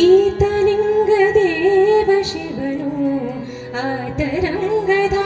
ಈತನಿಂಗ ದೇವ ಶಿವನು ಆತರಂಗದ